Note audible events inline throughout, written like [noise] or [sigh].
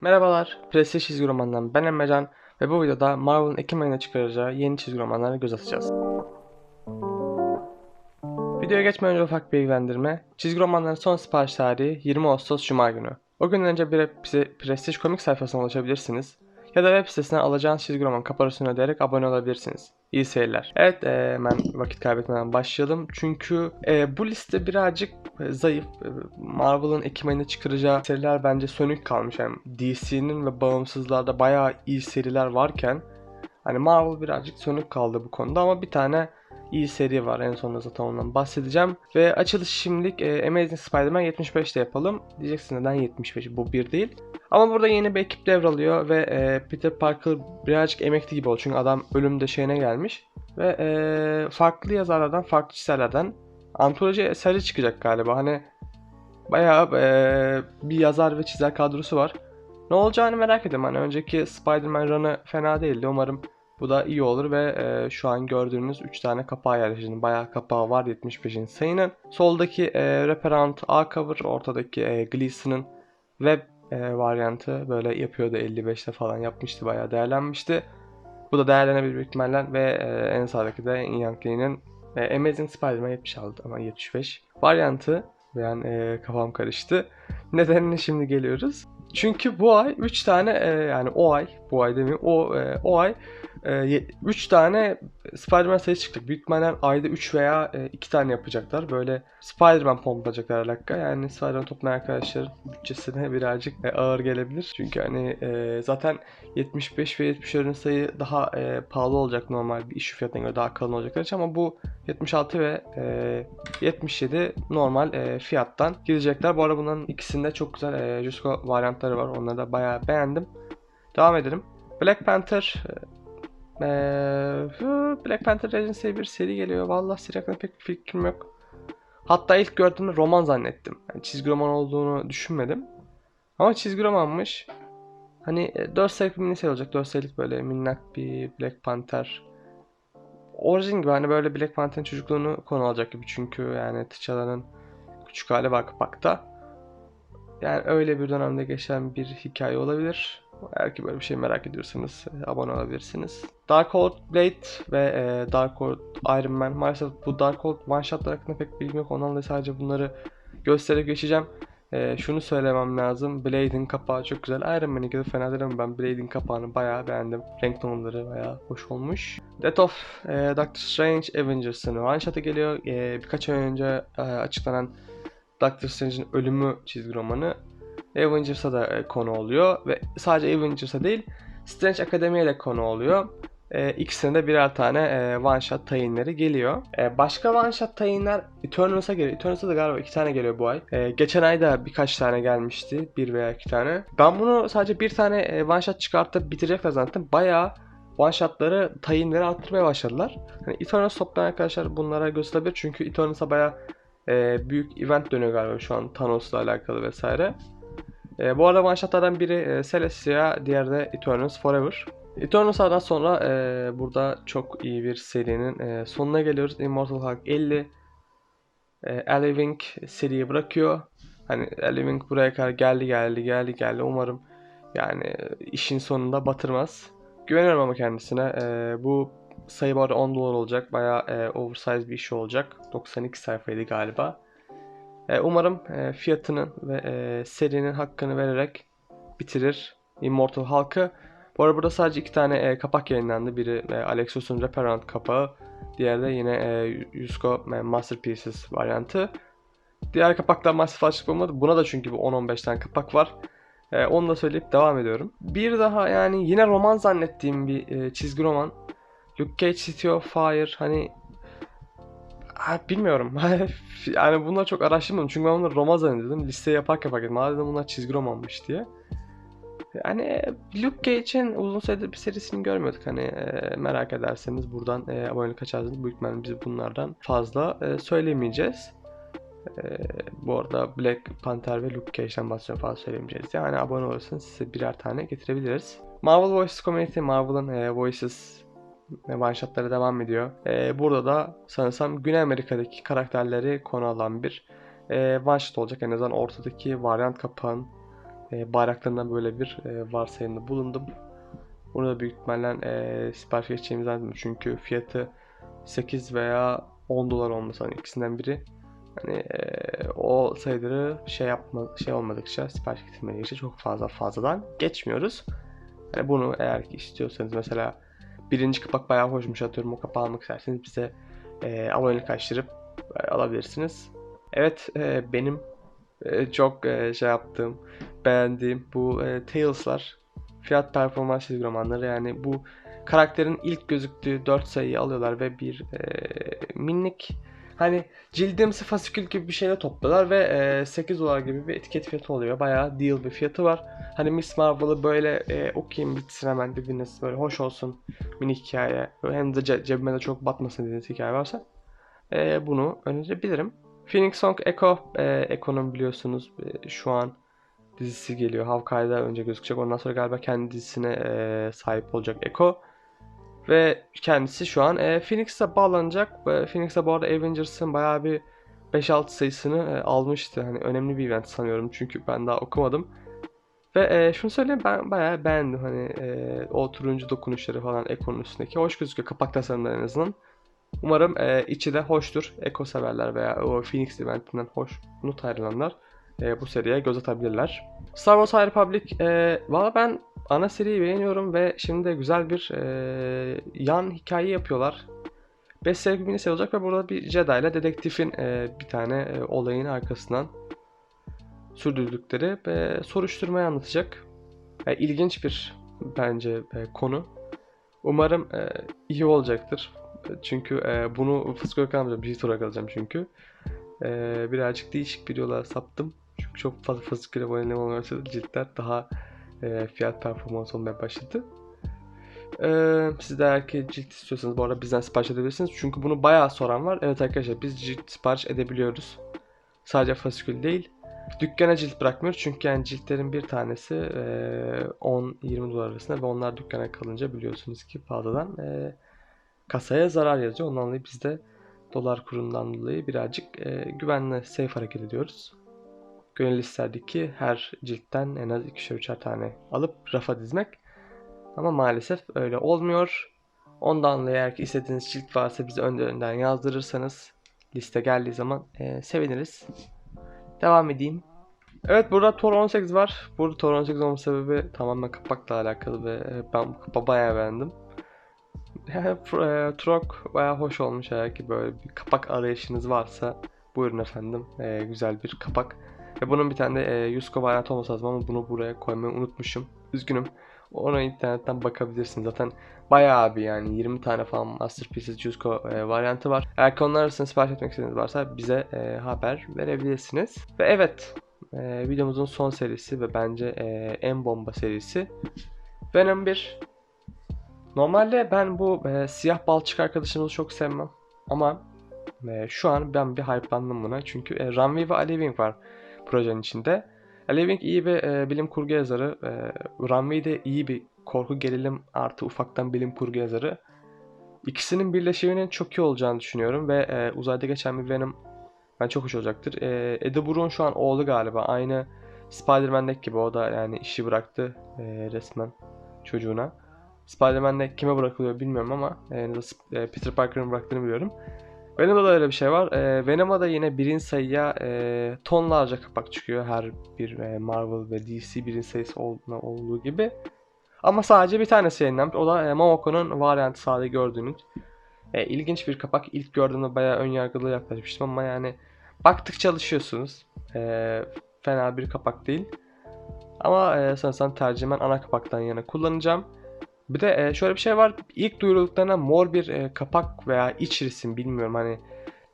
Merhabalar, Prestige çizgi romandan ben Emrecan ve bu videoda Marvel'ın Ekim ayında çıkaracağı yeni çizgi romanlara göz atacağız. Videoya geçmeden önce ufak bir bilgilendirme. Çizgi romanların son sipariş tarihi 20 Ağustos Cuma günü. O günden önce bir Prestige komik sayfasına ulaşabilirsiniz ya da web sitesinden alacağınız çizgi roman kaparasını ödeyerek abone olabilirsiniz. İyi seyirler. Evet e, hemen vakit kaybetmeden başlayalım. Çünkü e, bu liste birazcık e, zayıf. Marvel'ın Ekim ayında çıkaracağı seriler bence sönük kalmış. Yani DC'nin ve bağımsızlarda bayağı iyi seriler varken hani Marvel birazcık sönük kaldı bu konuda ama bir tane iyi seri var. En sonunda zaten ondan bahsedeceğim. Ve açılış şimdilik e, Amazing Spider-Man 75'te yapalım. Diyeceksin neden 75? Bu bir değil. Ama burada yeni bir ekip devralıyor ve e, Peter Parker birazcık emekli gibi oldu. Çünkü adam ölüm döşeğine gelmiş. Ve e, farklı yazarlardan, farklı çizerlerden antoloji eseri çıkacak galiba. Hani bayağı e, bir yazar ve çizer kadrosu var. Ne olacağını merak ediyorum. Hani önceki Spider-Man run'ı fena değildi. Umarım bu da iyi olur ve e, şu an gördüğünüz 3 tane kapağı yerleştirdim. Bayağı kapağı var 75. sayının. Soldaki e, Reparant A cover, ortadaki e, Gleason'ın web e, varyantı böyle yapıyordu 55'te falan yapmıştı bayağı değerlenmişti. Bu da değerlenebilir büyük ihtimalle ve e, en sağdaki de Ian e, Amazing Spider-Man 76 ama 75 varyantı. Ben e, kafam karıştı. Nedenine şimdi geliyoruz. Çünkü bu ay 3 tane e, yani o ay bu ay demeyeyim o e, o ay 3 tane Spider-Man sayısı çıkacak. Büyük ihtimalle ayda 3 veya 2 tane yapacaklar. Böyle Spider-Man pompalacaklar her dakika. Yani Spider-Man toplayan arkadaşların bütçesine birazcık ağır gelebilir. Çünkü hani zaten 75 ve 70'lerin sayı daha pahalı olacak normal bir iş fiyatına göre daha kalın olacaklar ama bu 76 ve 77 normal fiyattan gidecekler. Bu arada bunların ikisinde çok güzel e, Jusko varyantları var. Onları da bayağı beğendim. Devam edelim. Black Panther ee, Black Panther Regency'ye bir seri geliyor. Vallahi seri hakkında pek bir fikrim yok. Hatta ilk gördüğümde roman zannettim. Yani çizgi roman olduğunu düşünmedim. Ama çizgi romanmış. Hani 4 sayılık bir miniseri olacak. 4 sayılık böyle minnak bir Black Panther. Orijin gibi hani böyle Black Panther'ın çocukluğunu konu alacak gibi. Çünkü yani T'Challa'nın küçük hali var kapakta. Yani öyle bir dönemde geçen bir hikaye olabilir. Eğer ki böyle bir şey merak ediyorsanız e, abone olabilirsiniz. Darkhold Blade ve e, Darkhold Iron Man. Maalesef bu Darkhold one shotlar hakkında pek bilgim yok. Ondan da sadece bunları gösterip geçeceğim. E, şunu söylemem lazım. Blade'in kapağı çok güzel. Iron Man'in de fena değil ama ben Blade'in kapağını bayağı beğendim. Renk tonları bayağı hoş olmuş. Death of e, Doctor Strange Avengers'ın one shot'a geliyor. E, birkaç ay önce e, açıklanan Doctor Strange'in ölümü çizgi romanı Avengers'a da e, konu oluyor ve sadece Avengers'a değil Strange Akademi'ye de konu oluyor. E, ikisine de birer tane e, one shot tayinleri geliyor. E, başka one shot tayinler Eternals'a geliyor. Eternals'a da galiba iki tane geliyor bu ay. E, geçen ay da birkaç tane gelmişti. Bir veya iki tane. Ben bunu sadece bir tane e, one shot çıkartıp bitirecekler zannettim. Bayağı one shotları tayinleri arttırmaya başladılar. Hani Eternals toplayan arkadaşlar bunlara gösterebilir. Çünkü Eternals'a bayağı e, büyük event dönüyor galiba şu an Thanos'la alakalı vesaire. E, bu arada one biri e, Celestia, diğeri de Eternals Forever. Eternals'dan sonra e, burada çok iyi bir serinin e, sonuna geliyoruz. Immortal Hulk 50. E, Ellie seriyi bırakıyor. Hani Ellie buraya kadar geldi geldi geldi geldi. Umarım yani işin sonunda batırmaz. Güveniyorum ama kendisine. E, bu sayı arada 10 dolar olacak. Bayağı e, oversize bir iş olacak. 92 sayfaydı galiba. E, umarım e, fiyatının ve e, serinin hakkını vererek bitirir Immortal Hulk'ı. Bu arada burada sadece iki tane kapak yayınlandı. Biri Alexos'un Reparant kapağı. Diğeri de yine Yusko Masterpieces varyantı. Diğer kapaklar maalesef açık Buna da çünkü bu 10-15 tane kapak var. E, onu da söyleyip devam ediyorum. Bir daha yani yine roman zannettiğim bir çizgi roman. Luke Cage City of Fire hani Ha, bilmiyorum. [laughs] yani bunları çok araştırmadım. Çünkü ben bunları roman zannediyordum. Liste yaparken fark ettim. Dedim bunlar çizgi romanmış diye. Yani Luke Cage'in uzun süredir bir serisini görmüyorduk. Hani e, merak ederseniz buradan e, abonelik açarsınız. Büyük ihtimalle biz bunlardan fazla e, söylemeyeceğiz. E, bu arada Black Panther ve Luke Cage'den bahsediyorum fazla söylemeyeceğiz. Yani abone olursanız size birer tane getirebiliriz. Marvel Voices Community, Marvel'ın e, Voices shotlara devam ediyor. Ee, burada da sanırsam Güney Amerika'daki karakterleri konu alan bir e, shot olacak. En azından ortadaki varyant kapağın e, bayraklarından böyle bir e, varsayımda bulundum. Bunu da büyük ihtimalle e, sipariş geçeceğimizi zannediyorum. Çünkü fiyatı 8 veya 10 dolar olması hani ikisinden biri. Hani e, o sayıları şey yapma şey olmadıkça sipariş getirmedikçe çok fazla fazladan geçmiyoruz. Yani bunu eğer ki istiyorsanız mesela birinci kapak bayağı hoşmuş atıyorum o kapağı almak isterseniz bize e, abonelik açtırıp e, alabilirsiniz. Evet e, benim e, çok e, şey yaptığım beğendiğim bu e, Tales'lar fiyat performans çizgi romanları yani bu karakterin ilk gözüktüğü 4 sayıyı alıyorlar ve bir e, minik hani cildimsi fasikül gibi bir şeyle topluyorlar ve e, 8 dolar gibi bir etiket fiyatı oluyor. Bayağı deal bir fiyatı var. Hani Miss Marvel'ı böyle e, okuyayım bitsin hemen dediğiniz böyle hoş olsun minik hikaye hem de ce- cebime de çok batmasın dediğiniz hikaye varsa e, bunu önerebilirim. Phoenix Song Echo, e, Echo'nun biliyorsunuz e, şu an dizisi geliyor. Hawkeye'da önce gözükecek. Ondan sonra galiba kendi dizisine e, sahip olacak Echo. Ve kendisi şu an e, Phoenix'e bağlanacak. E, Phoenix'e bu arada Avengers'ın bayağı bir 5-6 sayısını e, almıştı. Hani önemli bir event sanıyorum çünkü ben daha okumadım. Ve e, şunu söyleyeyim ben bayağı beğendim hani e, o turuncu dokunuşları falan Echo'nun üstündeki. Hoş gözüküyor kapak tasarımları en azından. Umarım e, içi de hoştur. Echo severler veya o Phoenix eventinden hoşnut ayrılanlar e, bu seriye göz atabilirler. Star Wars High Republic e, valla ben ana seriyi beğeniyorum ve şimdi de güzel bir e, yan hikaye yapıyorlar. 5 sayfa bir mini olacak ve burada bir Jedi ile dedektifin e, bir tane e, olayın arkasından sürdürdükleri ve soruşturmayı anlatacak. E, ilginç bir bence e, konu. Umarım e, iyi olacaktır. Çünkü e, bunu fıskı olarak almayacağım. Bir olarak alacağım çünkü. E, birazcık değişik bir yola saptım. Çünkü çok fazla fıskı ile başladı. Ciltler daha e, fiyat performans olmaya başladı. Ee, siz de eğer ki cilt istiyorsanız bu arada bizden sipariş edebilirsiniz. Çünkü bunu bayağı soran var. Evet arkadaşlar biz cilt sipariş edebiliyoruz. Sadece fasikül değil. Dükkana cilt bırakmıyoruz çünkü yani ciltlerin bir tanesi e, 10-20 dolar arasında ve onlar dükkana kalınca biliyorsunuz ki fazladan e, kasaya zarar yazıyor. Ondan dolayı biz de dolar kurundan dolayı birazcık e, güvenli, safe hareket ediyoruz. Gönül isterdik ki her ciltten en az ikişer üçer tane alıp rafa dizmek. Ama maalesef öyle olmuyor. Ondan dolayı eğer ki istediğiniz cilt varsa bize önden yazdırırsanız liste geldiği zaman e, seviniriz. Devam edeyim. Evet burada Tor 18 var. Burada Tor 18 olma sebebi tamamen kapakla alakalı ve e, ben bu kapağı bayağı beğendim. [laughs] e, Trok bayağı hoş olmuş eğer ki böyle bir kapak arayışınız varsa buyurun efendim. E, güzel bir kapak. Ve bunun bir tane de e, Yusko variantı olması lazım ama bunu buraya koymayı unutmuşum. Üzgünüm. Ona internetten bakabilirsiniz. Zaten bayağı bir yani 20 tane falan Masterpieces Jusko e, varyantı var. Eğer ki onlar arasında sipariş etmek istediğiniz varsa bize e, haber verebilirsiniz. Ve evet e, videomuzun son serisi ve bence e, en bomba serisi Venom 1. Normalde ben bu e, siyah balçık arkadaşımızı çok sevmem. Ama e, şu an ben bir hype'landım buna. Çünkü e, Runway ve Ali Wing var projenin içinde. Ali Wing iyi bir e, bilim kurgu yazarı. E, Runway de iyi bir korku gerilim artı ufaktan bilim kurgu yazarı. İkisinin birleşiminin çok iyi olacağını düşünüyorum ve e, uzayda geçen bir Venom ben çok hoş olacaktır. E, Eddie Brun şu an oğlu galiba. Aynı Spider-Man'deki gibi o da yani işi bıraktı e, resmen çocuğuna. Spider-Man'de kime bırakılıyor bilmiyorum ama e, Peter Parker'ın bıraktığını biliyorum. Venom'da da öyle bir şey var. E, Venom'a yine birin sayıya e, tonlarca kapak çıkıyor. Her bir e, Marvel ve DC birin sayısı olduğuna olduğu gibi. Ama sadece bir tanesi yayınlanmış. O da e, Momoko'nun varyantı sahada gördüğünüz. E, ilginç bir kapak. İlk gördüğümde bayağı ön yargılı yaklaşmıştım ama yani baktıkça alışıyorsunuz. E, fena bir kapak değil. Ama e, sanırsam tercihen ana kapaktan yana kullanacağım. Bir de e, şöyle bir şey var. İlk duyurulduklarına mor bir e, kapak veya iç resim bilmiyorum hani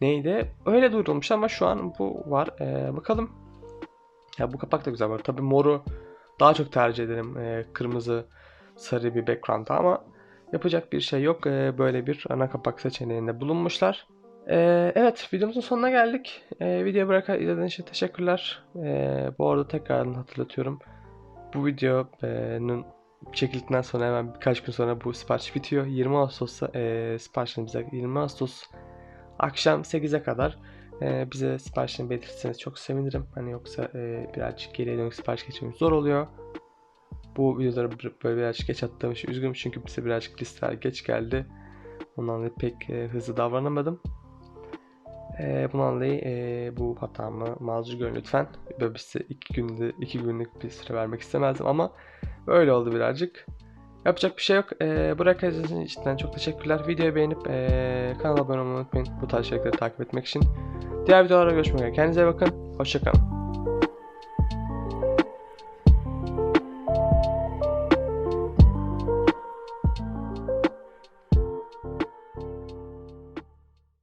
neydi. Öyle duyurulmuş ama şu an bu var. E, bakalım. Ya bu kapak da güzel var. Tabii moru daha çok tercih ederim. Kırmızı sarı bir background'a ama yapacak bir şey yok. Böyle bir ana kapak seçeneğinde bulunmuşlar. Evet videomuzun sonuna geldik. E, videoyu bırakan izlediğiniz için teşekkürler. Bu arada tekrardan hatırlatıyorum. Bu videonun çekildikten sonra hemen birkaç gün sonra bu sipariş bitiyor. 20 Ağustos'ta e, siparişlerimize 20 Ağustos akşam 8'e kadar e, bize siparişini belirtirseniz çok sevinirim. Hani yoksa e, birazcık geriye dönük sipariş geçmemiz zor oluyor. Bu videoları böyle birazcık geç attığım için üzgünüm çünkü bize birazcık listeler geç geldi. Ondan dolayı pek e, hızlı davranamadım. E, bundan dolayı e, bu hatamı mazur görün lütfen. Böyle size iki günde iki günlük bir süre vermek istemezdim ama öyle oldu birazcık. Yapacak bir şey yok. E, buraya kadar izlediğiniz için cidden çok teşekkürler. Videoyu beğenip e, kanala abone olmayı unutmayın. Bu tarz içerikleri takip etmek için. Diğer videolarda görüşmek üzere. Kendinize bakın. Hoşçakalın.